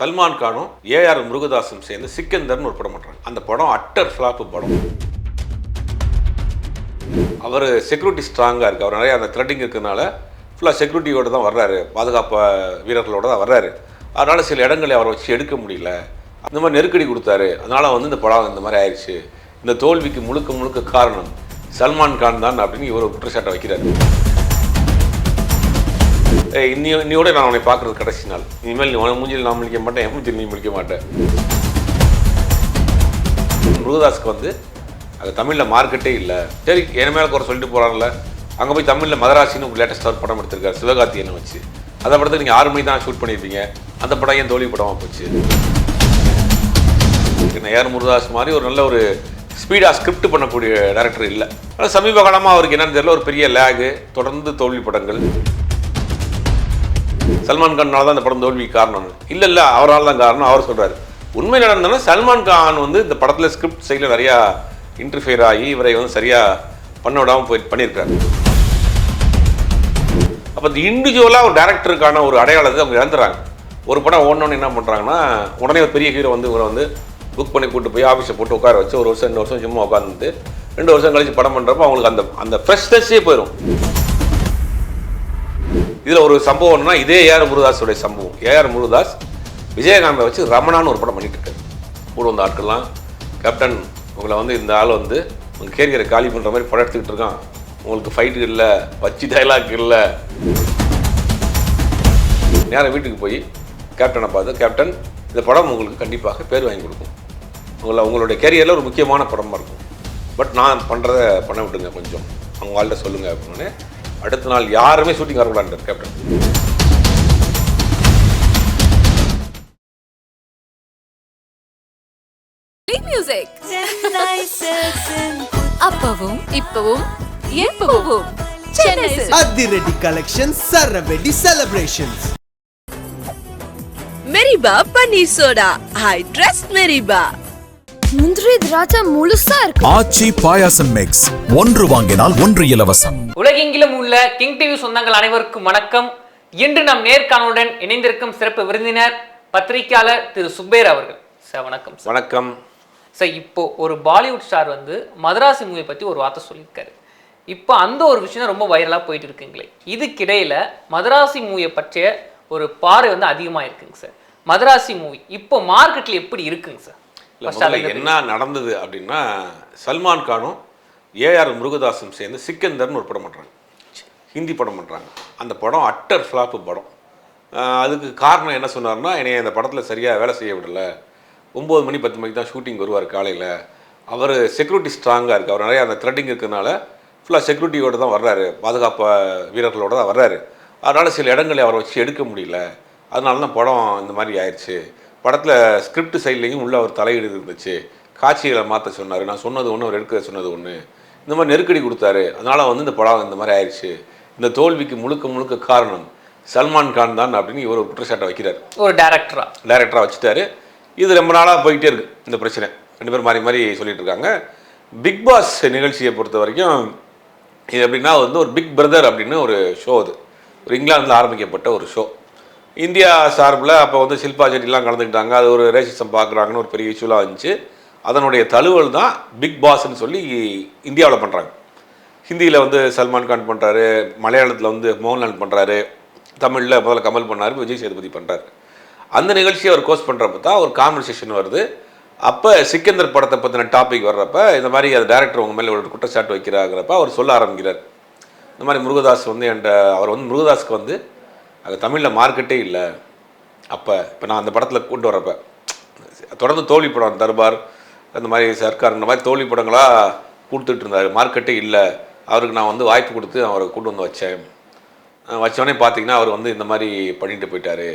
சல்மான் கானும் ஏஆர் முருகதாஸும் சேர்ந்து சிக்கந்தர்னு ஒரு படம் பண்ணுறாங்க அந்த படம் அட்டர் ஃப்ளாப்பு படம். அவர் செக்யூரிட்டி ஸ்ட்ராங்காக இருக்குது அவர் நிறைய அந்த த்ரெட்டிங் இருக்கிறதுனால ஃபுல்லாக செக்யூரிட்டியோடு தான் வர்றாரு. பாதுகாப்பு வீரர்களோட தான் வர்றாரு. அதனால் சில இடங்களை அவரை வச்சு எடுக்க முடியல. அந்த மாதிரி நெருக்கடி கொடுத்தாரு. அதனால் வந்து இந்த படம் இந்த மாதிரி ஆயிடுச்சு இந்த தோல்விக்கு முழுக்க முழுக்க காரணம் சல்மான் கான் தான் அப்படின்னு இவர் குற்றச்சாட்டை வைக்கிறாரு. ஏய், இன்னி இன்னியோட நான் உன்னை பார்க்குறது கடைசி நாள். இனிமேல் நீ உன் மூஞ்சில் நான் முடிக்க மாட்டேன் என் மூஞ்சில் நீ முடிக்க மாட்டேன். முருகதாஸ்க்கு வந்து அது தமிழில் மார்க்கெட்டே இல்லை. சரி என் மேலே குறை சொல்லிட்டு போகிறாங்கல்ல அங்கே போய் தமிழில் மதராசின்னு ஒரு லேட்டஸ்ட் ஒரு படம் எடுத்திருக்காரு சிவகார்த்தியனை வச்சு. அந்த படத்துக்கு நீங்கள் ஆறு மணி தான் ஷூட் பண்ணியிருப்பீங்க. அந்த படம் ஏன் தோல்வி படமாக போச்சு? நயார் முருகதாஸ் மாதிரி ஒரு நல்ல ஒரு ஸ்பீடாக ஸ்கிரிப்ட் பண்ணக்கூடிய டேரக்டர் இல்லை. ஆனால் சமீப காலமாக அவருக்கு என்னன்னு தெரியல ஒரு பெரிய லேகு தொடர்ந்து தோல்வி படங்கள். சல்மான் கான்னால தான் இந்த படம் தோல்விக்கு காரணம். இல்லை இல்லை அவரால் தான் காரணம். அவர் சொல்கிறார் உண்மை நடந்ததுன்னா சல்மான் கான் வந்து இந்த படத்தில் ஸ்கிரிப்ட் சைடில் நிறையா இன்டர்ஃபியர் ஆகி இவரை வந்து சரியாக பண்ண விடாமல் போய் பண்ணியிருக்காரு. அப்போ இந்த இண்டிவிஜுவலாக ஒரு டேரக்டருக்கான ஒரு அடையாளத்தை அவங்க இழந்துறாங்க. ஒரு படம் ஓடணுன்னு என்ன பண்ணுறாங்கன்னா உடனே ஒரு பெரிய ஹீரோ வந்து இவரை வந்து புக் பண்ணி கூட்டு போய் ஆஃபீஸை போட்டு உட்கார வச்சு ஒரு வருஷம் ரெண்டு வருஷம் சும்மா உட்காந்துட்டு ரெண்டு வருஷம் கழிச்சு படம் பண்ணுறப்போ அவங்களுக்கு அந்த அந்த ஃப்ரெஷ்னஸ்ஸே போயிடும் இதில் ஒரு சம்பவம்னா இதே ஏஆர் முருதாஸோடைய சம்பவம். ஏஆர் முருதாஸ் விஜயகாந்தை வச்சு ரமணான்னு ஒரு படம் பண்ணிட்டு இருக்காரு கூட வந்த ஆட்கள்லாம். கேப்டன் உங்களை வந்து இந்த ஆள் வந்து உங்கள் கேரியரை காலி பண்ணுற மாதிரி படம் எடுத்துக்கிட்டு இருக்கான். உங்களுக்கு ஃபைட்டு இல்லை பச்சி டைலாக் இல்லை. நேரம் வீட்டுக்கு போய் கேப்டனை பார்த்து கேப்டன் இந்த படம் உங்களுக்கு கண்டிப்பாக பேர் வாங்கி கொடுக்கும். உங்களை உங்களுடைய கேரியரில் ஒரு முக்கியமான படமாக இருக்கும். பட் நான் பண்ணுறத பண்ண விடுங்க கொஞ்சம். அவங்க வாழ்கிட்ட சொல்லுங்கள் அப்படின்னு. அடுத்த நாள் யாருமே ஷூட்டிங் வரக்கூடாது கேப்டன். மியூசிக் அப்பவும் இப்பவும் எப்பவும். அதிரடி கலெக்ஷன் சரவெடி செலிப்ரேஷன்ஸ் மெரிபா பன்னீர் சோடா ஐ ட்ரஸ்ட் மெரிபா முந்திரி திராட்சை முழுசா இருக்கு. ஆச்சி பாயாசம் மிக்ஸ் ஒன்று வாங்கினால் ஒன்று இலவசம். உலகெங்கிலும் உள்ள கிங் டிவி சொந்தங்கள் அனைவருக்கும் வணக்கம். இன்று நம் நேர்காணலுடன் இணைந்திருக்கும் சிறப்பு விருந்தினர் பத்திரிகையாளர் திரு சுப்பேர் அவர்கள். சார் வணக்கம் சார். வணக்கம். சார் இப்போ ஒரு பாலிவுட் ஸ்டார் வந்து மதராசி மூவி பற்றி ஒரு வார்த்தை சொல்லியிருக்காரு. இப்போ அந்த ஒரு விஷயம் ரொம்ப வைரலாக போயிட்டு இருக்குங்களே. இதுக்கிடையில மதராசி மூவியை பற்றிய ஒரு பார்வை வந்து அதிகமாக இருக்குங்க சார். மதராசி மூவி இப்போ மார்க்கெட்டில் எப்படி இருக்குங்க சார்? இல்லை என்ன நடந்தது அப்படின்னா சல்மான் கானும் ஏஆர் முருகதாஸும் சேர்ந்து சிக்கந்தர்னு ஒரு படம் பண்ணுறாங்க ஹிந்தி படம் பண்ணுறாங்க அந்த படம் அட்டர் ஃப்ளாப்பு படம். அதுக்கு காரணம் என்ன சொன்னார்னா என்னைய அந்த படத்தில் சரியாக வேலை செய்ய விடல. ஒம்பது மணி பத்து மணிக்கு தான் ஷூட்டிங் வருவார் காலையில். அவர் செக்யூரிட்டி ஸ்ட்ராங்காக இருக்குது அவர் நிறைய அந்த த்ரெட்டிங் இருக்கிறதுனால ஃபுல்லாக செக்யூரிட்டியோடு தான் வர்றாரு. பாதுகாப்பு வீரர்களோட தான் வர்றாரு. அதனால் சில இடங்களை அவரை வச்சு எடுக்க முடியல. அதனால தான் படம் இந்த மாதிரி ஆயிடுச்சு படத்தில் ஸ்கிரிப்ட் சைட்லேயும் உள்ள அவர் தலையீடு இருந்துச்சு. காட்சிகளை மாற்ற சொன்னார். நான் சொன்னது ஒன்று அவர் எடுக்க சொன்னது ஒன்று இந்த மாதிரி நெருக்கடி கொடுத்தாரு. அதனால் வந்து இந்த படம் இந்த மாதிரி ஆயிடுச்சு இந்த தோல்விக்கு முழுக்க முழுக்க காரணம் சல்மான் கான் தான் அப்படின்னு இவர் ஒரு குற்றச்சாட்டை வைக்கிறார். ஒரு டேரக்டரா டைரக்டராக வச்சுட்டாரு. இது ரொம்ப நாளாக போயிட்டே இருக்கு இந்த பிரச்சனை. ரெண்டு பேரும் மாறி மாறி சொல்லிட்டு இருக்காங்க. பிக் பாஸ் நிகழ்ச்சியை பொறுத்த வரைக்கும் இது எப்படின்னா வந்து ஒரு பிக் பிரதர் அப்படின்னு ஒரு ஷோ அது. ஒரு இங்கிலாந்தில் ஆரம்பிக்கப்பட்ட ஒரு ஷோ இந்தியா சார்பில் அப்போ வந்து ஷில்பா ஜெட்டிலாம் கலந்துக்கிட்டாங்க. அது ஒரு ரேசிசம் பார்க்குறாங்கன்னு ஒரு பெரிய இஷ்யூலாம் இருந்துச்சு. அதனுடைய தழுவல் தான் பிக் பாஸ்ன்னு சொல்லி இந்தியாவில் பண்ணுறாங்க ஹிந்தியில் வந்து சல்மான் கான் பண்ணுறாரு மலையாளத்தில் வந்து மோகன்லால் பண்ணுறாரு தமிழில் முதல்ல கமல் பண்ணார் விஜய் சேதுபதி பண்ணுறாரு அந்த நிகழ்ச்சியை அவர் கோஸ்ட் பண்ணுறப்ப தான் ஒரு கான்வர்சேஷன் வருது. அப்போ சிக்கந்தர் படத்தை பற்றின டாபிக் வர்றப்ப இந்த மாதிரி அது டேரக்டர் உங்கள் மேலே ஒரு குற்றச்சாட்டு வைக்கிறாங்கிறப்ப அவர் சொல்ல ஆரம்பிக்கிறார். இந்த மாதிரி முருகதாஸ் வந்து என்கிட்ட அவர் வந்து முருகதாஸ்க்கு வந்து அது தமிழில் மார்க்கெட்டே இல்லை. அப்போ இப்போ நான் அந்த படத்தில் கொண்டு வரப்ப தொடர்ந்து தோல்வி படம் தர்பார் அந்த மாதிரி சர்க்கார் இந்த மாதிரி தோல்வி படங்களாக கொடுத்துட்டு இருந்தார். மார்க்கெட்டே இல்லை. அவருக்கு நான் வந்து வாய்ப்பு கொடுத்து அவரை கூட்டு வந்து வச்சேன். வச்சோடனே பார்த்தீங்கன்னா அவர் வந்து இந்த மாதிரி பண்ணிட்டு போயிட்டார்.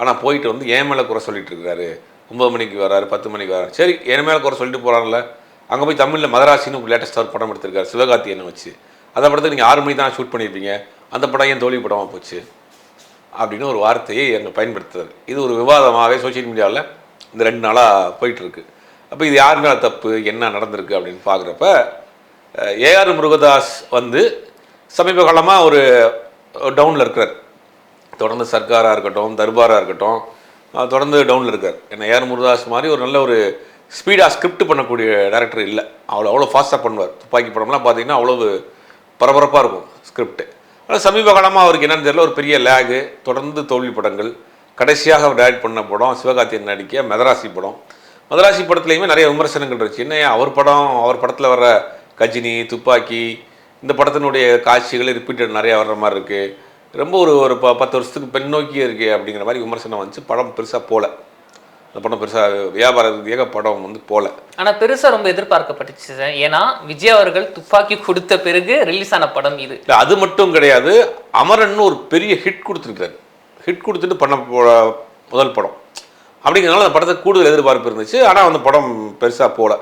ஆனால் போயிட்டு வந்து என் மேலே குறை சொல்லிட்டு இருக்கிறாரு. ஒம்பது மணிக்கு வராரு பத்து மணிக்கு வராரு. சரி என் மேலே குறை சொல்லிட்டு போகிறாங்கல்ல அங்கே போய் தமிழில் மதராசின்னு ஒரு லேட்டஸ்டாக ஒரு படம் எடுத்திருக்காரு சிவகார்த்தியனை வச்சு. அந்த படத்தை நீங்கள் ஆறு மணிக்கு தான் ஷூட் பண்ணியிருப்பீங்க அந்த படம் ஏன் தோல்வி படமாக போச்சு? அப்படின்னு ஒரு வார்த்தையை அங்கே பயன்படுத்துறது இது ஒரு விவாதமாகவே சோஷியல் மீடியாவில் இந்த ரெண்டு நாளாக போயிட்டுருக்கு. அப்போ இது யார் மேலே தப்பு? என்ன நடந்திருக்கு அப்படின்னு பார்க்குறப்ப ஏஆர் முருகதாஸ் வந்து சமீப காலமாக ஒரு டவுனில் இருக்கிறார். தொடர்ந்து சர்க்காராக இருக்கட்டும் தர்பாராக இருக்கட்டும் தொடர்ந்து டவுனில் இருக்கார். ஏன்னா ஏஆர் முருகதாஸ் மாதிரி ஒரு நல்ல ஒரு ஸ்பீடாக ஸ்கிரிப்ட் பண்ணக்கூடிய டேரக்டர் இல்லை. அவ்வளோ அவ்வளோ ஃபாஸ்ட்டாக பண்ணுவார். துப்பாக்கி படம்லாம் பார்த்தீங்கன்னா அவ்வளவு பரபரப்பாக இருக்கும் ஸ்கிரிப்ட்டு சமீப காலமாக அவருக்கு என்னன்னு தெரியல ஒரு பெரிய லேகு தொடர்ந்து தோல்வி படங்கள். கடைசியாக அவர் டைரக்ட் பண்ண படம் சிவகார்த்தியன் நடிக்க மெதராசி படம். மதராசி படத்துலையுமே நிறைய விமர்சனங்கள் இருந்துச்சு. என்ன அவர் படம் அவர் படத்தில் வர்ற கஜினி துப்பாக்கி இந்த படத்தினுடைய காட்சிகள் ரிப்பீட்டட் நிறையா வர்ற மாதிரி இருக்குது ரொம்ப ஒரு ஒரு ப பத்து வருஷத்துக்கு பின்னோக்கியே இருக்கே அப்படிங்கிற மாதிரி விமர்சனம் வந்துச்சு. படம் பெருசாக போல. அந்த படம் பெருசாக வியாபார ரீதியாக படம் வந்து போல. ஆனா பெருசா ரொம்ப எதிர்பார்க்கப்பட்டுச்சு சார். ஏன்னா விஜய் அவர்கள் துப்பாக்கி கொடுத்த பிறகு ரிலீஸ் ஆன படம் இது. இல்லை அது மட்டும் கிடையாது. அமரன் ஒரு பெரிய ஹிட் கொடுத்துருக்காரு ஹிட் கொடுத்துட்டு பண்ண முதல் படம். அப்படிங்கிறனால அந்த படத்துக்கு கூடுதல் எதிர்பார்ப்பு இருந்துச்சு. ஆனால் அந்த படம் பெருசாக போல.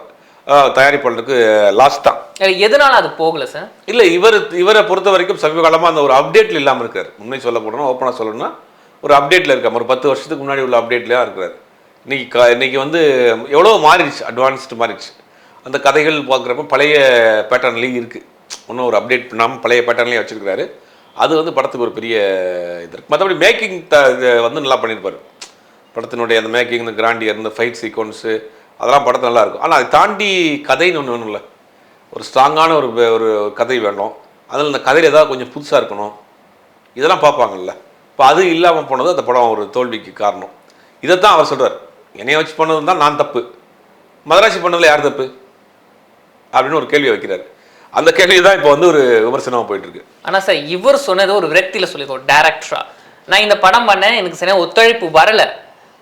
அஹ் தயாரிப்பாளருக்கு லாஸ்ட் தான். எதனால அது போகல சார்? இல்லை இவர் இவரை பொறுத்த வரைக்கும் சமீப காலமாக அந்த ஒரு அப்டேட்டில் இல்லாமல் இருக்கார். உண்மை சொல்ல போனோம்னா ஓப்பனாக சொல்லணும்னா ஒரு அப்டேட்டில் இருக்கார். ஒரு பத்து வருஷத்துக்கு முன்னாடி உள்ள அப்டேட்லேயே இருக்கிறார். இன்றைக்கி க இன்றைக்கி வந்து எவ்வளோ மாறிடுச்சு அட்வான்ஸ்டு மாறிடுச்சு. அந்த கதைகள் பார்க்குறப்ப பழைய பேட்டர்ன்லேயும் இருக்குது இன்னும் ஒரு அப்டேட் பண்ணாமல் பழைய பேட்டர்ன்லேயே வச்சுருக்கிறாரு. அது வந்து படத்துக்கு ஒரு பெரிய இது இருக்குது மற்றபடி மேக்கிங் த இது வந்து நல்லா பண்ணியிருப்பார். படத்தினுடைய அந்த மேக்கிங் இந்த கிராண்டியர் இந்த ஃபைட் சீக்வன்ஸு அதெல்லாம் படத்து நல்லா இருக்கும். ஆனால் அதை தாண்டி கதைன்னு ஒன்று வேணும்ல. ஒரு ஸ்ட்ராங்கான ஒரு ஒரு கதை வேணும். அதில் இந்த கதையில் ஏதாவது கொஞ்சம் புதுசாக இருக்கணும். இதெல்லாம் பார்ப்பாங்கல்ல. இப்போ அது இல்லாமல் போனது அந்த படம் ஒரு தோல்விக்கு காரணம். இதைத்தான் அவர் சொல்கிறார் என்னைய வச்சு பண்ணது தான் நான் தப்பு. மதராசி பண்ணதில் யார் தப்பு? அப்படின்னு ஒரு கேள்வி வைக்கிறார். அந்த கேள்வி தான் இப்போ வந்து ஒரு விமர்சனமாக போயிட்டு இருக்கு ஆனா சார் இவர் சொன்னது ஒரு விரக்தியில சொல்லியிருக்கோம் டேரக்டரா நான் இந்த படம் பண்ணேன் எனக்கு சரியா ஒத்துழைப்பு வரல.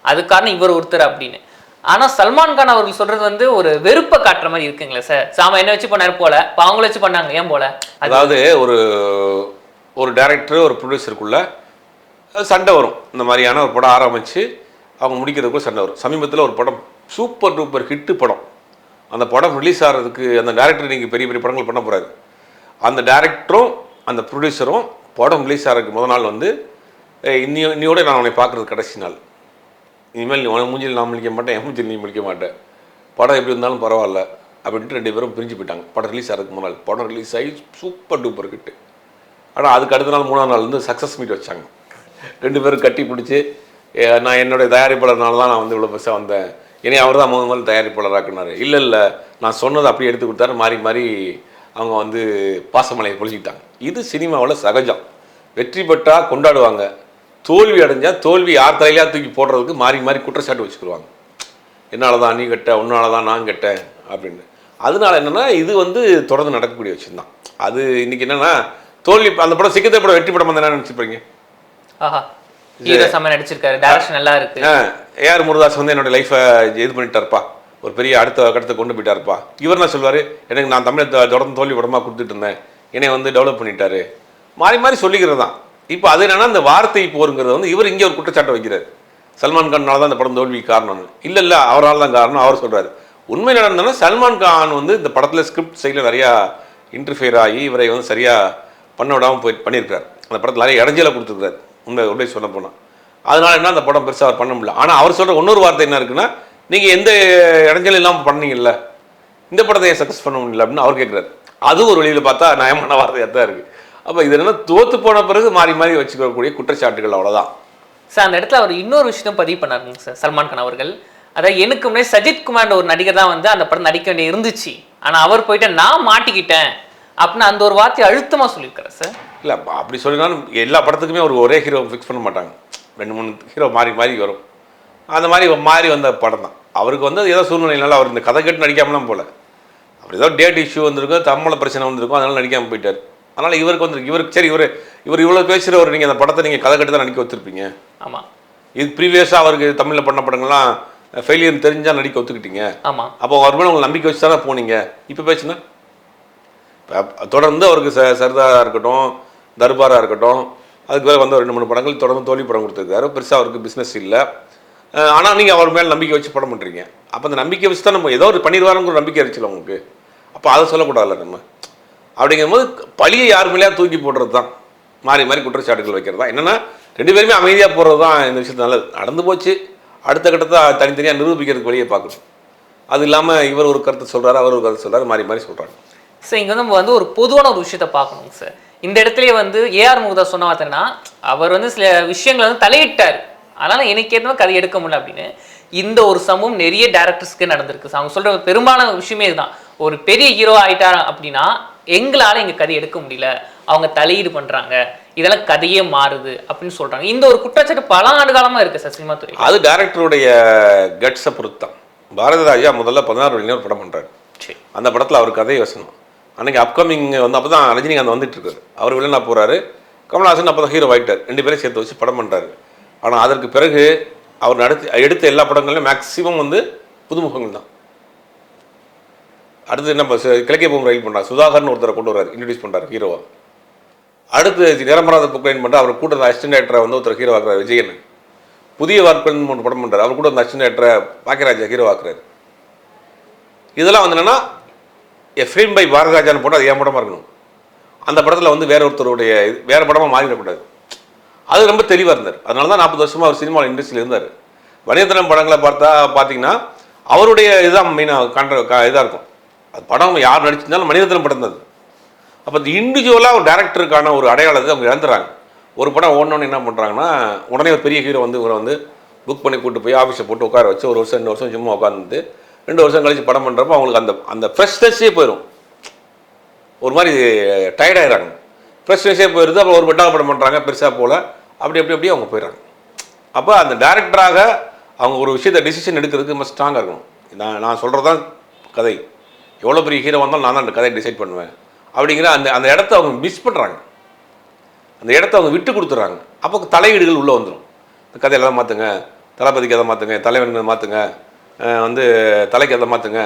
அது காரணம் இவர் ஒருத்தர் அப்படின்னு. ஆனா சல்மான் கான் அவர்கள் சொல்றது வந்து ஒரு வெறுப்பை காட்டுற மாதிரி இருக்குங்களே சார். சாம என்ன வச்சு பண்ணாரு போல இப்ப அவங்கள வச்சு பண்ணாங்க ஏன் போல? அது அதாவது ஒரு ஒரு டைரக்டர் ஒரு ப்ரொடியூசருக்குள்ள சண்டை வரும். இந்த மாதிரியான ஒரு படம் ஆரம்பித்து அவங்க முடிக்கிறதுக்குள்ள சண்டை வரும். சமீபத்தில் ஒரு படம் சூப்பர் டூப்பர் ஹிட்டு படம். அந்த படம் ரிலீஸ் ஆகிறதுக்கு அந்த டேரக்டர் நீங்கள் பெரிய பெரிய படங்கள் பண்ண போகிறாரு அந்த டேரக்டரும் அந்த ப்ரொடியூசரும் படம் ரிலீஸ் ஆகிறதுக்கு முத நாள் வந்து இன்னியோ இன்னி இன்னியோட நான் உன்னை பார்க்குறது கடைசி நாள். இனிமேல் நீ உன மூஞ்சில் நான் முழிக்க மாட்டேன் என் மூஞ்சில் நீ முழிக்க மாட்டேன். படம் எப்படி இருந்தாலும் பரவாயில்ல அப்படின்ட்டு ரெண்டு பேரும் பிரிஞ்சு போயிட்டாங்க. படம் ரிலீஸ் ஆகிறதுக்கு முன்னாள் படம் ரிலீஸ் ஆகி சூப்பர் டூப்பர் கிட்டு ஆனால் அதுக்கு அடுத்த நாள் மூணாம் நாள் வந்து சக்ஸஸ் மீட் வச்சாங்க. ரெண்டு பேரும் கட்டி பிடிச்சி நான் என்னுடைய தயாரிப்பாளர்னால தான் நான் வந்து இவ்வளோ பெருசாக வந்தேன். இனி அவர் தான் முதல் முதல் தயாரிப்பாளராக்குனாரு. இல்லை இல்லை நான் சொன்னதை அப்படியே எடுத்து கொடுத்தாரு. மாறி மாறி அவங்க வந்து பாசமலையை பொழிஞ்சிக்கிட்டாங்க இது சினிமாவில் சகஜம். வெற்றி பெற்றால் கொண்டாடுவாங்க. தோல்வி அடைஞ்சால் தோல்வி யார் தலையிலையா தூக்கி போடுறதுக்கு மாறி மாறி குற்றச்சாட்டு வச்சுக்கிடுவாங்க என்னால் தான் நீ கெட்ட உன்னால தான் நான் கெட்டேன் அப்படின்னு. அதனால என்னென்னா இது வந்து தொடர்ந்து நடக்கக்கூடிய விஷயம் தான் அது இன்னைக்கு என்னென்னா தோல்வி அந்த படம் சிக்கத்தை படம் வெற்றி படம் வந்து என்ன நினச்சிப்பீங்க ஆஹா. ஹீரோ செம்ம நடிச்சிருக்காரு. டைரக்ஷன் நல்லா இருக்கு. ஏஆர் முருதாஸ் வந்து என்னோட லைஃப்பை இது பண்ணிட்டாருப்பா. ஒரு பெரிய அடுத்த கட்டத்தை கொண்டு போயிட்டாருப்பா. இவர் என்ன சொல்வார்? எனக்கு நான் தமிழை தொடர்ந்து தோல்வி படமாக கொடுத்துட்டு இருந்தேன். என்னை வந்து டெவலப் பண்ணிட்டாரு. மாறி மாறி சொல்லிக்கிறது தான். இப்போ அது என்னன்னா இந்த வார்த்தை போருங்கிறது வந்து இவர் இங்கே ஒரு குற்றச்சாட்டை வைக்கிறார். சல்மான் கான்னால தான் இந்த படம் தோல்விக்கு காரணம்னு. இல்லை இல்லை அவரால் தான் காரணம் அவர் சொல்றாரு. உண்மை நடந்ததுன்னா சல்மான் கான் வந்து இந்த படத்தில் ஸ்கிரிப்ட் சைடில் நிறையா இன்டர்ஃபியர் ஆகி இவரை வந்து சரியாக பண்ண விடாமல் போய் பண்ணியிருக்காரு அந்த படத்தில் நிறைய இடைஞ்சலை கொடுத்துருக்காரு உண்மை உண்மை சொல்ல போனால் அதனால என்ன அந்த படம் பெருசாக அவர் பண்ண முடியல. ஆனால் அவர் சொல்கிற இன்னொரு வார்த்தை என்ன இருக்குன்னா நீங்கள் எந்த இடைஞ்சலும் இல்லாமல் பண்ணீங்கல்ல இந்த படத்தை ஏன் சக்ஸஸ் பண்ண முடியல அப்படின்னு அவர் கேட்குறாரு அதுவும் ஒரு வழியில் பார்த்தா நயமான வார்த்தையாக தான் இருக்குது அப்போ இது என்னன்னா தோற்று போன பிறகு மாறி மாறி வச்சுக்கக்கூடிய குற்றச்சாட்டுகள் அவ்வளோதான் சார் அந்த இடத்துல அவர் இன்னொரு விஷயம் பதிவு பண்ணாருங்க சார் சல்மான் கான் அவர்கள். அதாவது எனக்கு முன்னாடி சஜித் குமார் ஒரு நடிகர் தான் வந்து அந்த படம் நடிக்க வேண்டிய இருந்துச்சு. ஆனால் அவர் போயிட்டு நான் மாட்டிக்கிட்டேன். அப்படின்னு அந்த ஒரு வார்த்தையை அழுத்தமா சொல்லியிருக்காரு சார் இல்லை அப்படி சொல்லினாலும் எல்லா படத்துக்குமே ஒரு ஒரே ஹீரோ ஃபிக்ஸ் பண்ண மாட்டாங்க. ரெண்டு மூணு ஹீரோ மாறி மாறி வரும். அந்த மாதிரி மாறி வந்த படம் தான். அவருக்கு வந்து ஏதோ சூழ்நிலைனால அவர் இந்த கதை கேட்டு நடிக்காமலாம் போல. அவர் ஏதோ டேட் இஷ்யூ வந்திருக்கும் தம்மள பிரச்சனை வந்திருக்கும் அதனால நடிக்காமல் போயிட்டார். அதனால் இவருக்கு வந்து இவருக்கு சரி இவர் இவர் இவ்வளோ பேசுகிறவர் நீங்கள் அந்த படத்தை நீங்கள் கதை கட்டு தான் நடிக்க வச்சுருப்பீங்க ஆமா. இது ப்ரீவியஸாக அவருக்கு தமிழில் பண்ண படங்கள்லாம் ஃபெயிலியர் தெரிஞ்சால் நடிக்க ஒத்துக்கிட்டீங்க. ஆமா. அப்போ அவர் மேலே உங்களுக்கு நம்பிக்கை வச்சு தானே போனீங்க. இப்போ பேசுனா தொடர்ந்து அவருக்கு ச சர்தாராக இருக்கட்டும் தர்பாராக இருக்கட்டும் அதுக்கு மேலே வந்து ஒரு ரெண்டு மூணு படங்கள் தொடர்ந்து தோல்வி படம் கொடுத்துருக்காரு. பெருசாக அவருக்கு பிஸ்னஸ் இல்லை. ஆனால் நீங்கள் அவர் மேலே நம்பிக்கை வச்சு படம் பண்ணுறீங்க அப்போ அந்த நம்பிக்கை வச்சு தான் நம்ம ஏதோ ஒரு பண்ணிடுவாருங்கிற நம்பிக்கை இருந்துச்சுல உங்களுக்கு? அப்போ அதை சொல்லக்கூடாதுல்ல நம்ம? அப்படிங்கும்போது பழியை யார் மேலேயா தூக்கி போடுறது தான் மாறி மாறி குற்றச்சாட்டுகள் வைக்கிறது தான் என்னென்னா ரெண்டு பேருமே அமைதியாக போகிறது தான் இந்த விஷயத்து நல்லது. நடந்து போச்சு. அடுத்த கட்டத்தை தனித்தனியாக நிரூபிக்கிறதுக்கு வழியை பார்க்கணும். அது இல்லாமல் இவர் ஒரு கருத்தை சொல்கிறாரு அவர் ஒரு கருத்து சொல்கிறாரு மாறி மாறி சொல்கிறாங்க சார் இங்க வந்து நம்ம வந்து ஒரு பொதுவான ஒரு விஷயத்த பார்க்கணும் சார் இந்த இடத்துலயே வந்து ஏஆர் முகுதா சொன்ன அவர் வந்து சில விஷயங்களை வந்து தலையிட்டார். அதனால எனக்கு ஏற்ற கதை எடுக்க முடியல அப்படின்னு. இந்த ஒரு சம்பவம் நிறைய டேரக்டர்ஸ்க்கு நடந்திருக்கு அவங்க சொல்ற பெரும்பாலான விஷயமே இதுதான். ஒரு பெரிய ஹீரோ ஆயிட்டார் அப்படின்னா எங்களால இங்க கதை எடுக்க முடியல. அவங்க தலையீடு பண்றாங்க. இதெல்லாம் கதையே மாறுது அப்படின்னு சொல்றாங்க. இந்த ஒரு குற்றச்சாட்டு பல ஆண்டு காலமா இருக்கு சார் சினிமா துறை அது டேரக்டருடைய கட்ஸை பொறுத்து தான் பாரதி ராஜா முதல்ல பதினாறு ஒரு படம் பண்ணுறாரு சரி. அந்த படத்தில் அவர் கதை வசனம் அன்றைக்கி அப்கமிங் வந்து அப்போ தான் ரஜினிகாந்த் வந்துட்டு இருக்காரு. அவர் வில்லனா போகிறாரு கமல்ஹாசன் அப்போ தான் ஹீரோ ஆகிட்டார் ரெண்டு பேரும் சேர்த்து வச்சு படம் பண்ணுறாரு ஆனால் அதற்கு பிறகு அவர் நடத்தி எடுத்த எல்லா படங்கள்லையும் மேக்ஸிமம் வந்து புதுமுகங்கள் தான். அடுத்து நம்ம கிழக்கே போகும் ரயில் பண்ணுறாரு சுதாகர்னு ஒருத்தரை கொண்டு வர்றாரு. இன்ட்ரடியூஸ் பண்ணுறாரு ஹீரோவா அடுத்து நிரம்பராத புக்லைன் பண்ணுற அவர் கூட அசிஸ்டன்ட் டேரக்டரை வந்து ஒருத்தர் ஹீரோ ஆக்குறாரு விஜயன். புதிய வார்ப்புன்னு ஒன்று படம் பண்ணுறாரு அவர் கூட அந்த அசிஸ்டன்ட் டேரக்டரை பாக்கியராஜா ஹீரோ ஆக்குறாரு. இதெல்லாம் வந்து என்னன்னா எஃப்ரேம் பை பாரதராஜான்னு போட்டால் அது என் படமாக இருக்கணும்? அந்த படத்தில் வந்து வேற ஒருத்தருடைய வேறு வேற படமாக மாறிடக்கூடாது. அது ரொம்ப தெளிவாக இருந்தார். அதனால தான் நாற்பது வருஷமாக அவர் சினிமா இண்டஸ்ட்ரியில் இருந்தார். வணிகத்தனம் படங்களை பார்த்தா பார்த்தீங்கன்னா அவருடைய இதுதான் மெயினாக காண்ற இதாக இருக்கும். அது படம் யார் நடிச்சிருந்தாலும் மணிரத்னம் படம் தான் அப்போ இந்த இண்டிவிஜுவலாக ஒரு டேரக்டருக்கான ஒரு அடையாளத்தை அவங்க இழந்துறாங்க. ஒரு படம் ஓடணுன்னு என்ன பண்ணுறாங்கன்னா உடனே ஒரு பெரிய ஹீரோ வந்து இவரை வந்து புக் பண்ணி கூட்டு போய் ஆஃபீஸை போட்டு உட்கார வச்சு ஒரு வருஷம் ரெண்டு வருஷம் சும்மா உட்காந்துட்டு ரெண்டு வருஷம் கழிச்சு படம் பண்ணுறப்போ அவங்களுக்கு அந்த அந்த ஃப்ரெஷ்னஸ்ஸே போயிடும் ஒரு மாதிரி டயர்டாயிடுறாங்க ஃப்ரெஷ்னஸ்ஸே போயிடுது அப்புறம் ஒரு பெட்டாக படம் பண்ணுறாங்க பெருசாக போல் அப்படி அப்படி அப்படியே அவங்க போயிடுறாங்க. அப்போ அந்த டேரக்டராக அவங்க ஒரு விஷயத்தை டிசிஷன் எடுக்கிறதுக்கு ரொம்ப ஸ்ட்ராங்காக இருக்கணும். நான் நான் சொல்கிறது தான் கதை. எவ்வளோ பெரிய ஹீரோ வந்தாலும் நான் தான் அந்த கதையை டிசைட் பண்ணுவேன். அப்படிங்கிற அந்த அந்த இடத்த அவங்க மிஸ் பண்ணுறாங்க அந்த இடத்த அவங்க விட்டு கொடுத்துட்றாங்க. அப்போ தலையீடுகள் உள்ளே வந்துடும் இந்த கதையெல்லாம் மாற்றுங்க தளபதிக்கு எதை மாற்றுங்க தலைவன் மாற்றுங்க வந்து தலைக்கு எதை மாற்றுங்க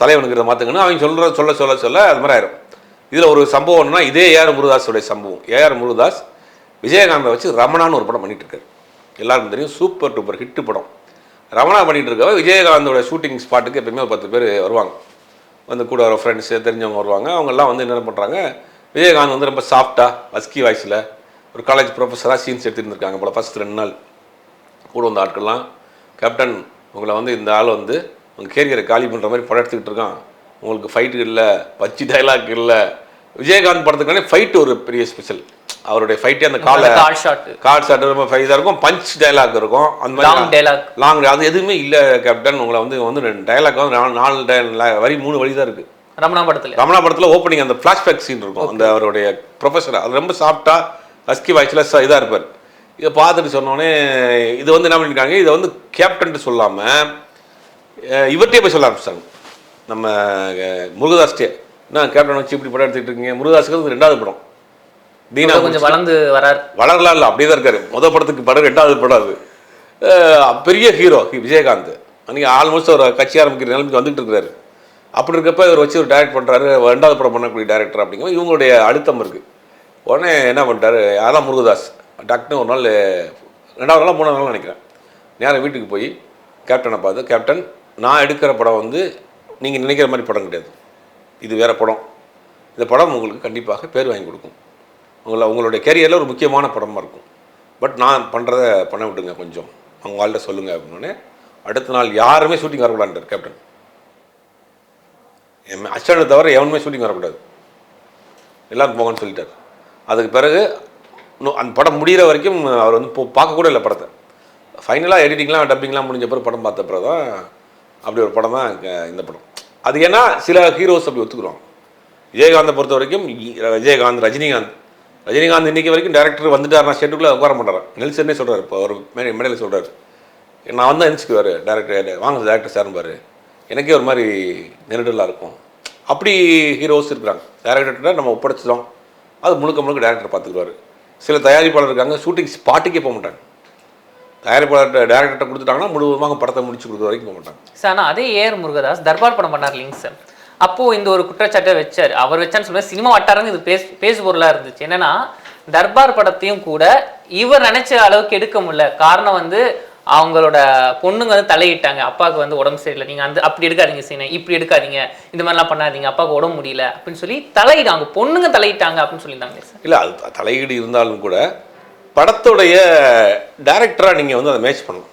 தலைவனுக்கு இதை மாற்றுங்கன்னு அவங்க சொல்கிற சொல்ல சொல்ல சொல்ல அது மாதிரி ஆயிரும். இதில் ஒரு சம்பவம்னா இதே ஏஆர் முருகதாஸோடைய சம்பவம். ஏஆர் முருகதாஸ் விஜயகாந்தை வச்சு ரமணான்னு ஒரு படம் பண்ணிட்டு இருக்காரு எல்லாருக்கும் தெரியும் சூப்பர் டூப்பர் ஹிட்டு படம். ரமணா பண்ணிகிட்டு இருக்கவ விஜயகாந்தோட ஷூட்டிங் ஸ்பாட்டுக்கு எப்பயுமே ஒரு பத்து பேர் வருவாங்க. வந்து கூட வர ஃப்ரெண்ட்ஸு தெரிஞ்சவங்க வருவாங்க. அவங்கெல்லாம் வந்து என்ன பண்ணுறாங்க விஜயகாந்த் வந்து ரொம்ப சாஃப்டாக வஸ்கி வாய்ஸில் ஒரு காலேஜ் ப்ரொஃபஸராக சீன்ஸ் எடுத்துட்டு இருக்காங்க போல ஃபஸ்ட் ரெண்டு நாள். கூட வந்த ஆட்கள்லாம். கேப்டன் உங்களை வந்து இந்த ஆள் வந்து உங்கள் கேரியரை காலி பண்ணுற மாதிரி படம் எடுத்துக்கிட்டு இருக்கான். உங்களுக்கு ஃபைட்டு இல்லை பச்சி டைலாக் இல்லை. விஜயகாந்த் படத்துக்கானே ஃபைட் ஒரு பெரிய ஸ்பெஷல் அவருடைய ஃபைட்டே அந்த காலை கால் ஷாட் கால் ஷாட் ரொம்ப ஃபைஸாக இருக்கும். பஞ்ச் டைலாக் இருக்கும். அந்த Long dialogue. லாங் அது எதுவுமே இல்லை கேப்டன் உங்களை வந்து வந்து ரெண்டு டைலாக் வந்து நாலு dialogue, வரி மூணு வரி தான் இருக்குது ரமணா படத்துல. ரமணா படத்தில் ஓப்பனிங் அந்த ஃப்ளாஷ்பேக் சீன் இருக்கும். அந்த அவருடைய ப்ரொஃபஸர் அது ரொம்ப சாஃப்டாக ஹஸ்கி வாய்ஸில் இதாக இருப்பார். இதை பார்த்துட்டு சொன்னோடனே இது வந்து என்ன பண்ணியிருக்காங்க இதை வந்து கேப்டன் சொல்லாமல் இவர்கிட்டயே போய் சொல்ல ஆரம்பிச்சிட்டாங்க. நம்ம முருகதாஸ்டே என்ன கேப்டன் வச்சு இப்படி படம் எடுத்துக்கிட்டு இருக்கீங்க? முருகதாஸுக்கு ரெண்டாவது படம். தீனா கொஞ்சம் வளர்ந்து வரார். வளரலாம் இல்லை அப்படியே தான் இருக்காரு. முத படத்துக்கு படம் ரெண்டாவது படம் அது. பெரிய ஹீரோ விஜயகாந்த். அன்றைக்கி ஆல்மோஸ்ட் ஒரு கட்சி ஆரம்பிக்கிற நிலைமைக்கு வந்துட்டு இருக்கிறாரு அப்படி இருக்கப்ப இவர் வச்சு ஒரு டைரக்ட் பண்ணுறாரு ரெண்டாவது படம் பண்ணக்கூடிய டேரக்டர் அப்படிங்கிற இவங்களுடைய அழுத்தம் இருக்குது உடனே என்ன பண்ணிட்டாரு? அதான் முருகதாஸ். டக்குன்னு ஒரு நாள் ரெண்டாவது நாள் மூணாவது நாள் நினைக்கிறேன். நேராக வீட்டுக்கு போய் கேப்டனை பார்த்து கேப்டன் நான் எடுக்கிற படம் வந்து நீங்கள் நினைக்கிற மாதிரி படம் கிடையாது. இது வேறு படம். இந்த படம் உங்களுக்கு கண்டிப்பாக பேர் வாங்கி கொடுக்கும். உங்களை உங்களுடைய கேரியரில் ஒரு முக்கியமான படமாக இருக்கும். பட் நான் பண்ணுறத பண்ண விடுங்க கொஞ்சம். அவங்க ஆள்கிட்ட சொல்லுங்கள் அப்படின்னே அடுத்த நாள் யாருமே ஷூட்டிங் வரக்கூடாது கேப்டன் என் அச்சனை தவிர எவனுமே ஷூட்டிங் வரக்கூடாது. எல்லாரும் போங்கன்னு சொல்லிட்டார். அதுக்கு பிறகு அந்த படம் முடிகிற வரைக்கும் அவர் வந்து போ பார்க்கக்கூட இல்லை படத்தை. ஃபைனலாக எடிட்டிங்லாம் டப்பிங்லாம் முடிஞ்ச பிறகு படம் பார்த்த பிறகு தான் அப்படி ஒரு படம் தான் இந்த படம். அது ஏன்னா சில ஹீரோஸ் அப்படி ஒத்துக்குறோம். விஜயகாந்தை பொறுத்த வரைக்கும் விஜயகாந்த் ரஜினிகாந்த். ரஜினிகாந்த் இன்னைக்கு வரைக்கும் டேரக்டர் வந்துட்டாருன்னா ஷெட்டுக்குள்ளே உட்கார மாட்டார். நெல்சன்னே சொல்கிறார் இப்போ ஒரு மே மேடையில் சொல்கிறார் நான் வந்தால் எந்திரிச்சுக்குவார் டேரக்டர் வாங்க டேரக்டர் சார்பார் எனக்கே ஒரு மாதிரி நெருடலாக இருக்கும். அப்படி ஹீரோஸ் இருக்கிறாங்க. டேரக்டர்கிட்ட நம்ம ஒப்படைச்சிட்டோம் அது முழுக்க முழுக்க டேரக்டர் பார்த்துக்குவார். சில தயாரிப்பாளர் இருக்காங்க ஷூட்டிங் ஸ்பாட்டுக்கே போக மாட்டாங்க. தயாரிப்பாளர்கிட்ட டேரக்டர்கிட்ட கொடுத்துட்டாங்கன்னா முழுவதுமாக படத்தை முடிச்சு கொடுக்குற வரைக்கும் போக மாட்டாங்க. சார் ஆனால் அதே ஏஆர் முருகதாஸ் தர்பார் படம் பண்ணார் இல்லைங்க சார். அப்போது இந்த ஒரு குற்றச்சாட்டை வச்சார். அவர் வச்சான்னு சொல்ல சினிமா வட்டாரங்க இது பேசு பேசு பொருளாக இருந்துச்சு. என்னன்னா தர்பார் படத்தையும் கூட இவர் நினைச்ச அளவுக்கு எடுக்க முடியல. காரணம் வந்து அவங்களோட பொண்ணுங்க வந்து தலையிட்டாங்க. அப்பாவுக்கு வந்து உடம்பு சரியில்லை. நீங்கள் அந்த அப்படி எடுக்காதீங்க சீனை. இப்படி எடுக்காதீங்க. இந்த மாதிரிலாம் பண்ணாதீங்க. அப்பாவுக்கு உடம்பு முடியல அப்படின்னு சொல்லி தலையிடாங்க பொண்ணுங்க தலையிட்டாங்க அப்படின்னு சொல்லியிருந்தாங்க சார். இல்லை அது தலையீடு இருந்தாலும் கூட படத்துடைய டேரக்டராக நீங்கள் வந்து அதை மேட்ச் பண்ணணும்.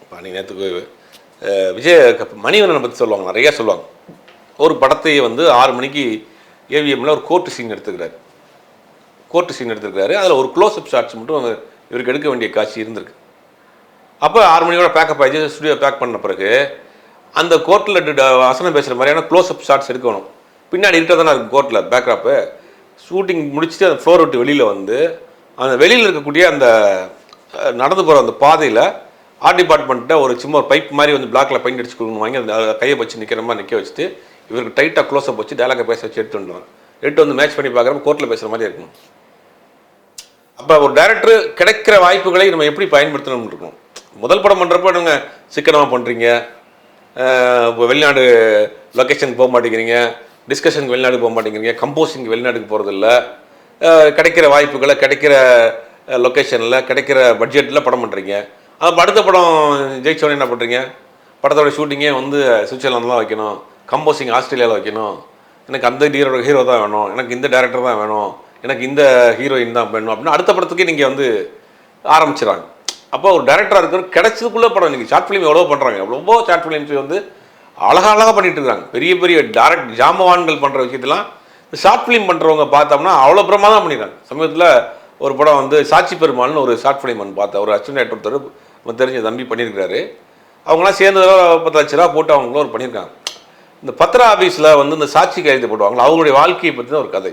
இப்போ நீங்கள் நேற்றுக்கு விஜய் க- மணிவண்ணனை பற்றி சொல்லுவாங்க. நிறையா சொல்லுவாங்க. ஒரு படத்தையே வந்து ஆறு மணிக்கு ஏவிஎம்ல ஒரு கோர்ட்டு சீன் எடுத்துக்கிறாரு. கோர்ட்டு சீன் எடுத்துக்கிறாரு. அதில் ஒரு க்ளோஸ்அப் ஷாட்ஸ் மட்டும் இவருக்கு எடுக்க வேண்டிய காட்சி இருந்திருக்கு. அப்போ ஆறு மணியோட பேக்கப் ஆகிடுச்சு ஸ்டுடியோ பேக் பண்ண பிறகு அந்த கோர்ட்டில் வசனம் பேசுகிற மாதிரியான க்ளோஸ்அப் ஷாட்ஸ் எடுக்கணும். பின்னாடி இருக்க தானே இருக்கும் கோர்ட்டில் பேக்ராப்பு ஷூட்டிங் முடிச்சுட்டு அந்த ஃப்ளோர் விட்டு வெளியில் வந்து அந்த வெளியில் இருக்கக்கூடிய அந்த நடந்து போகிற அந்த பாதையில் ஆர்ட் டிபார்ட்மெண்ட்டை ஒரு சும்மா ஒரு பைப் மாதிரி வந்து பிளாக்ல பெயிண்ட் அடிச்சு கொடுக்கணும் வாங்கி அந்த கையை வச்சு நிற்கிற மாதிரி நிற்க வச்சுட்டு இவருக்கு டைட்டாக க்ளோஸ்அப் வச்சு டேலாக பேச வச்சு எடுத்து வந்துடுவாங்க. எடுத்து வந்து மேட்ச் பண்ணி பார்க்குறப்ப கோர்ட்டில் பேசுகிற மாதிரி இருக்கணும் அப்போ ஒரு டேரக்டர் கிடைக்கிற வாய்ப்புகளை நம்ம எப்படி பயன்படுத்தணும்னு இருக்கணும்? முதல் படம் பண்ணுறப்ப நீங்கள் சிக்கனமாக பண்ணுறீங்க இப்போ வெளிநாடு லொக்கேஷனுக்கு போக மாட்டேங்கிறீங்க. டிஸ்கஷனுக்கு வெளிநாடு போக மாட்டேங்கிறீங்க. கம்போசிங்க்கு வெளிநாட்டுக்கு போகிறதில்ல கிடைக்கிற வாய்ப்புகளை கிடைக்கிற லொக்கேஷனில் கிடைக்கிற பட்ஜெட்டில் படம் பண்ணுறீங்க அப்போ அடுத்த படம் ஜெயிச்சோடனே என்ன பண்ணுறீங்க படத்தோட ஷூட்டிங்கே வந்து சுவிட்சர்லாந்து தான் வைக்கணும். கம்போசிங் ஆஸ்திரேலியாவில் வைக்கணும். எனக்கு அந்த ஹீரோ ஹீரோ தான் வேணும். எனக்கு இந்த டேரக்டர் தான் வேணும். எனக்கு இந்த ஹீரோயின் தான் வேணும். அப்படின்னு அடுத்த படத்துக்கே நீங்கள் வந்து ஆரம்பிச்சிடறாங்க அப்போ ஒரு டேரக்டராக இருக்கிற கிடைச்சதுக்குள்ளே படம் நீங்கள் ஷார்ட் ஃபிலிம் எவ்வளோ பண்ணுறாங்க எவ்வளவோ ஷார்ட் ஃபிலிம்ஸ் வந்து அழகா அழகாக பண்ணிட்டு இருக்காங்க. பெரிய பெரிய டேரக்ட் ஜாமவான்கள் பண்ணுற விஷயத்தெல்லாம் ஷார்ட் ஃபிலிம் பண்ணுறவங்க பார்த்தோம்னா அவ்வளோ பிரமாதம் பண்ணிடுறாங்க சமீபத்தில் ஒரு படம் வந்து சாட்சி பெருமாள்னு ஒரு ஷார்ட் ஃபிலிம் ஒன்று பார்த்தேன். ஒரு அச்சன் ஒருத்தர் நம்ம தெரிஞ்ச தம்பி பண்ணியிருக்காரு அவங்களாம் சேர்ந்து பத்து லட்ச ரூபா போட்டு அவங்களும் ஒரு பண்ணியிருக்காங்க. இந்த பத்திர ஆஃபீஸில் வந்து இந்த சாட்சி கைது போடுவாங்களா அவங்களுடைய வாழ்க்கையை பற்றின ஒரு கதை.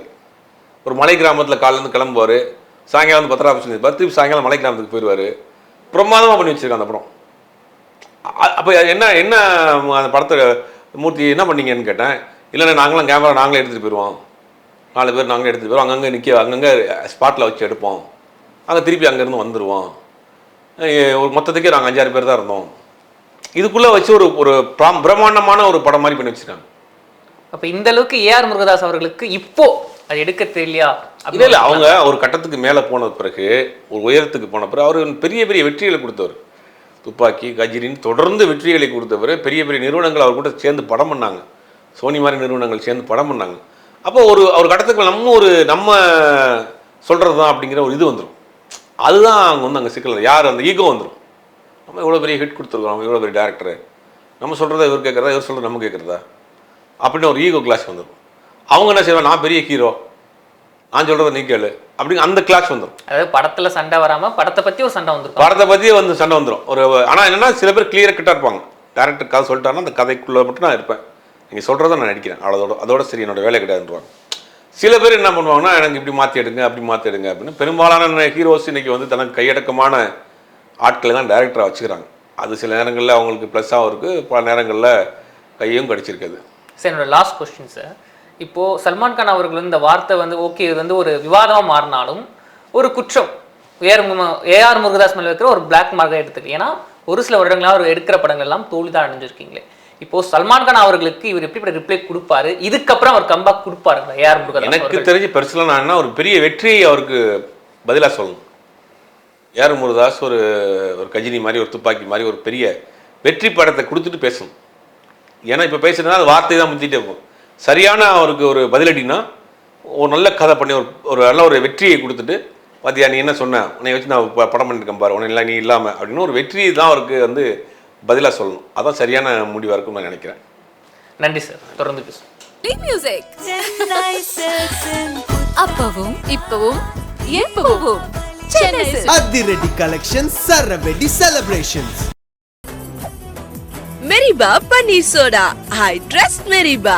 ஒரு மலை கிராமத்தில் காலேருந்து கிளம்புவார். சாயங்காலம் வந்து பத்திர ஆஃபீஸ் திருப்பி சாயங்காலம் மலை கிராமத்துக்கு போயிடுவார் பிரமாதமாக பண்ணி வச்சிருக்காங்க அந்த படம். அப்போ என்ன என்ன அந்த படத்தை மூர்த்தி என்ன பண்ணீங்கன்னு கேட்டேன். இல்லைண்ணா நாங்களாம் கேமரா நாங்களே எடுத்துகிட்டு போயிடுவோம் நாலு பேர் நாங்களே எடுத்துகிட்டு போயிடுவோம் அங்கங்கே நிற்க அங்கங்கே ஸ்பாட்டில் வச்சு எடுப்போம். அங்கே திருப்பி அங்கேருந்து வந்துடுவோம் ஒரு மொத்தத்துக்கே நாங்கள் அஞ்சாறு பேர் தான் இருந்தோம். இதுக்குள்ளே வச்சு ஒரு ஒரு பிரம்- பிரம்மாண்டமான ஒரு படம் மாதிரி பண்ணி வச்சுருக்காங்க. அப்போ இந்த அளவுக்கு ஏஆர் முருகதாஸ் அவர்களுக்கு இப்போ அது எடுக்க தெரியலையா? இல்லை இல்லை அவங்க ஒரு கட்டத்துக்கு மேலே போன பிறகு ஒரு உயரத்துக்கு போன பிறகு அவர் பெரிய பெரிய வெற்றிகளை கொடுத்தவர். துப்பாக்கி கஜிரின்னு தொடர்ந்து வெற்றிகளை கொடுத்தவர். பெரிய பெரிய நிறுவனங்கள் அவர் கூட சேர்ந்து படம் பண்ணாங்க. சோனி மாதிரி நிறுவனங்கள் சேர்ந்து படம் பண்ணாங்க. அப்போ ஒரு ஒரு கட்டத்துக்கு நம்ம ஒரு நம்ம சொல்கிறது தான் அப்படிங்கிற ஒரு இது வந்துடும் அதுதான் அங்கே வந்து அங்கே சிக்கல். யார் அந்த ஈகோ வந்துடும் நம்ம இவ்வளோ பெரிய ஹிட் கொடுத்துருக்கோம். நம்ம இவ்வளோ பெரிய டேரக்டரு நம்ம சொல்கிறத இவர் கேட்குறதா? இவர் சொல்கிறது நம்ம கேட்குறதா? அப்படின்னு ஒரு ஈகோ கிளாஸ் வந்துடும் அவங்க என்ன செய்வாங்க? நான் பெரிய ஹீரோ நான் சொல்கிறத நீ கேளு. அப்படி அந்த கிளாஸ் வந்துடும் அதாவது படத்துல சண்டை வராம படத்தை பத்தி ஒரு சண்டை வந்திருக்கும். படத்தை பற்றியே வந்து சண்டை வந்துடும் ஒரு ஆனால் என்னன்னா சில பேர் கிளியராக கிட்ட இருப்பாங்க. டேரக்டர் கதை சொல்லிட்டாருன்னா அந்த கதைக்குள்ளே மட்டும் நான் இருப்பேன். நீங்கள் சொல்கிறத நான் நடிக்கிறேன். அவ்வளோதோட அதோட சரி என்னோட வேலை கிடையாதுன்றாங்க சில பேர் என்ன பண்ணுவாங்கன்னா எனக்கு இப்படி மாற்றி எடுங்க அப்படி மாற்றி எடுங்க அப்படின்னு பெரும்பாலான ஹீரோஸ் இன்னைக்கு வந்து தனக்கு கையடக்கமான ஆட்களை தான் டேரக்டராக வச்சுக்கிறாங்க. அது சில நேரங்களில் அவங்களுக்கு ப்ளஸ்ஸாகவும் இருக்குது பல நேரங்களில் கையும் கடிச்சிருக்குது. சார் என்னோட லாஸ்ட் கொஸ்டின் சார் இப்போது சல்மான் கான் அவர்கள் இந்த வார்த்தை வந்து ஓகே இது வந்து ஒரு விவாதமாக மாறினாலும் ஒரு குற்றம். ஏஆர் ஏஆர் முருகதாஸ் மேலே இருக்கிற ஒரு பிளாக் மார்க்காக எடுத்துக்க ஏன்னா ஒரு சில வருடங்களாக அவர் எடுக்கிற படங்கள் எல்லாம் தோல்விதான் அடைஞ்சிருக்கீங்களே. இப்போ சல்மான் கான் அவர்களுக்கு இவர் எப்படி ரிப்ளை கொடுப்பாரு? இதுக்கப்புறம் அவர் கம்பேக் கொடுப்பாருங்களா? ஏஆர் முருகதாஸ் எனக்கு தெரிஞ்சு பெருசுலாம் நான் ஒரு பெரிய வெற்றியை அவருக்கு பதிலாக சொல்லணும். ஏஆர் முருகதாஸ் ஒரு ஒரு கஜினி மாதிரி ஒரு துப்பாக்கி மாதிரி ஒரு பெரிய வெற்றி படத்தை கொடுத்துட்டு பேசணும். ஏன்னா இப்போ பேசுறதுனா அது வார்த்தை தான் முந்திட்டே இருக்கும் சரியான அவருக்கு ஒரு பதிலடினா ஒரு நல்ல கதை பண்ணி ஒரு ஒரு நல்ல ஒரு வெற்றியை கொடுத்துட்டு பாத்தியா நீ என்ன சொன்ன? உன்னை வச்சு நான் ப- படம் பண்ணியிருக்கேன் பாரு. உன்னை இல்லை நீ இல்லாமல் அப்படின்னு ஒரு வெற்றி தான் அவருக்கு வந்து பதிலாக சொல்லணும். அதான் சரியான முடிவாக இருக்கும்னு நான் நினைக்கிறேன். நன்றி சார். தொடர்ந்து பேசுவோம். மியூசிக் அப்பவும் இப்பவும் எப்பவும். அதிரடி கலெக்ஷன் சரவெடி செலிப்ரேஷன்ஸ் மெரிபா பன்னீர் சோடா ஐ ட்ரஸ்ட் மெரிபா